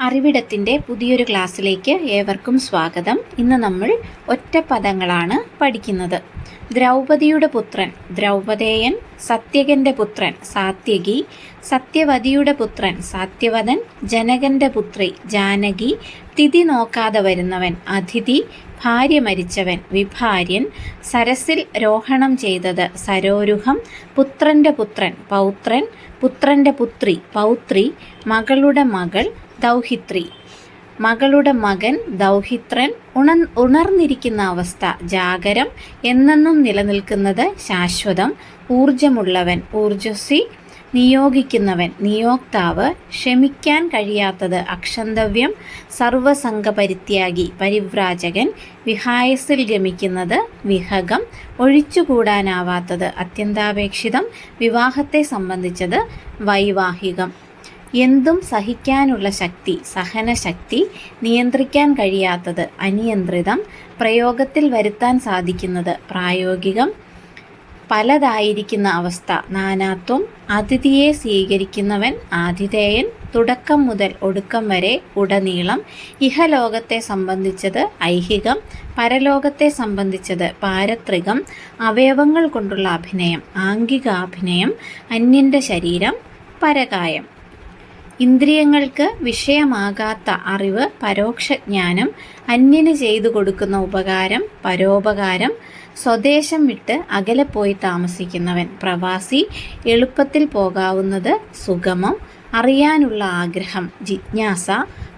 അറിവിടത്തിന്റെ പുതിയൊരു ക്ലാസ്സിലേക്ക് ഏവർക്കും സ്വാഗതം. ഇന്ന് നമ്മൾ ഒറ്റ പദങ്ങളാണ് പഠിക്കുന്നത്. ദ്രൗപതിയുടെ പുത്രൻ ദ്രൗപദേയൻ സത്യകന്റെ പുത്രൻ സാത്യകി സത്യവതിയുടെ പുത്രൻ സാത്യവതൻ ജനകന്റെ പുത്രി ജാനകി തിഥി നോക്കാതെ വരുന്നവൻ അതിഥി ഭാര്യ മരിച്ചവൻ വിഭാര്യൻ സരസിൽ രോഹണം ചെയ്തത് സരോരുഹം പുത്രന്റെ പുത്രൻ പൗത്രൻ പുത്രന്റെ പുത്രി പൗത്രി മകളുടെ മകൾ ദൗഹിത്രി. മകളുടെ മകൻ ദൗഹിത്രൻ ഉണ ഉണർന്നിരിക്കുന്ന അവസ്ഥ ജാഗരം എന്നെന്നും നിലനിൽക്കുന്നത് ശാശ്വതം ഊർജമുള്ളവൻ ഊർജസ്വി നിയോഗിക്കുന്നവൻ നിയോക്താവ് ക്ഷമിക്കാൻ കഴിയാത്തത് അക്ഷന്തവ്യം സർവസംഘപരിത്യാഗി പരിവ്രാജകൻ വിഹായസിൽ ഗമിക്കുന്നത് വിഹകം ഒഴിച്ചുകൂടാനാവാത്തത് അത്യന്താപേക്ഷിതം വിവാഹത്തെ സംബന്ധിച്ചത് വൈവാഹികം. എന്തും സഹിക്കാനുള്ള ശക്തി സഹനശക്തി നിയന്ത്രിക്കാൻ കഴിയാത്തത് അനിയന്ത്രിതം പ്രയോഗത്തിൽ വരുത്താൻ സാധിക്കുന്നത് പ്രായോഗികം പലതായിരിക്കുന്ന അവസ്ഥ. നാനാത്വം അതിഥിയെ സ്വീകരിക്കുന്നവൻ ആതിഥേയൻ. തുടക്കം മുതൽ ഒടുക്കം വരെ ഉടനീളം. ഇഹലോകത്തെ സംബന്ധിച്ചത് ഐഹികം. പരലോകത്തെ സംബന്ധിച്ചത് പാരത്രികം. അവയവങ്ങൾ കൊണ്ടുള്ള അഭിനയം. ആംഗികാഭിനയം. അന്യന്റെ ശരീരം. പരകായം. ഇന്ദ്രിയങ്ങൾക്ക് വിഷയമാകാത്ത അറിവ് പരോക്ഷജ്ഞാനം അന്യന് ചെയ്തു കൊടുക്കുന്ന ഉപകാരം പരോപകാരം. സ്വദേശം വിട്ട് അകലെ പോയി താമസിക്കുന്നവൻ. പ്രവാസി എളുപ്പത്തിൽ പോകാവുന്നത് സുഗമം അറിയാനുള്ള ആഗ്രഹം ജിജ്ഞാസ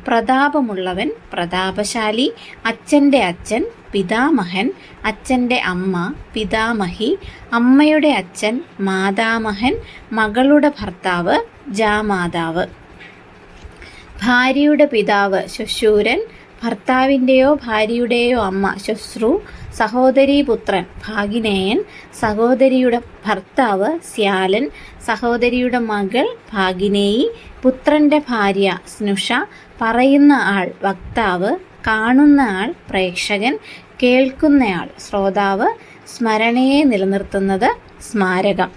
പ്രതാപമുള്ളവൻ പ്രതാപശാലി അച്ഛന്റെ അച്ഛൻ പിതാമഹൻ അച്ഛന്റെ അമ്മ പിതാമഹി അമ്മയുടെ അച്ഛൻ മാതാമഹൻ മകളുടെ ഭർത്താവ് ജാമാതാവ്. ഭാര്യയുടെ പിതാവ് ശുശൂരൻ ഭർത്താവിന്റെയോ ഭാര്യയുടെയോ അമ്മ ശുശ്രു സഹോദരീപുത്രൻ ഭാഗിനേയൻ സഹോദരിയുടെ ഭർത്താവ് സ്യാലൻ സഹോദരിയുടെ മകൾ ഭാഗിനേയി പുത്രന്റെ ഭാര്യ സ്നുഷ പറയുന്ന ആൾ വക്താവ് കാണുന്ന ആൾ പ്രേക്ഷകൻ കേൾക്കുന്നയാൾ ശ്രോതാവ് സ്മരണയെ നിലനിർത്തുന്നത് സ്മാരകം.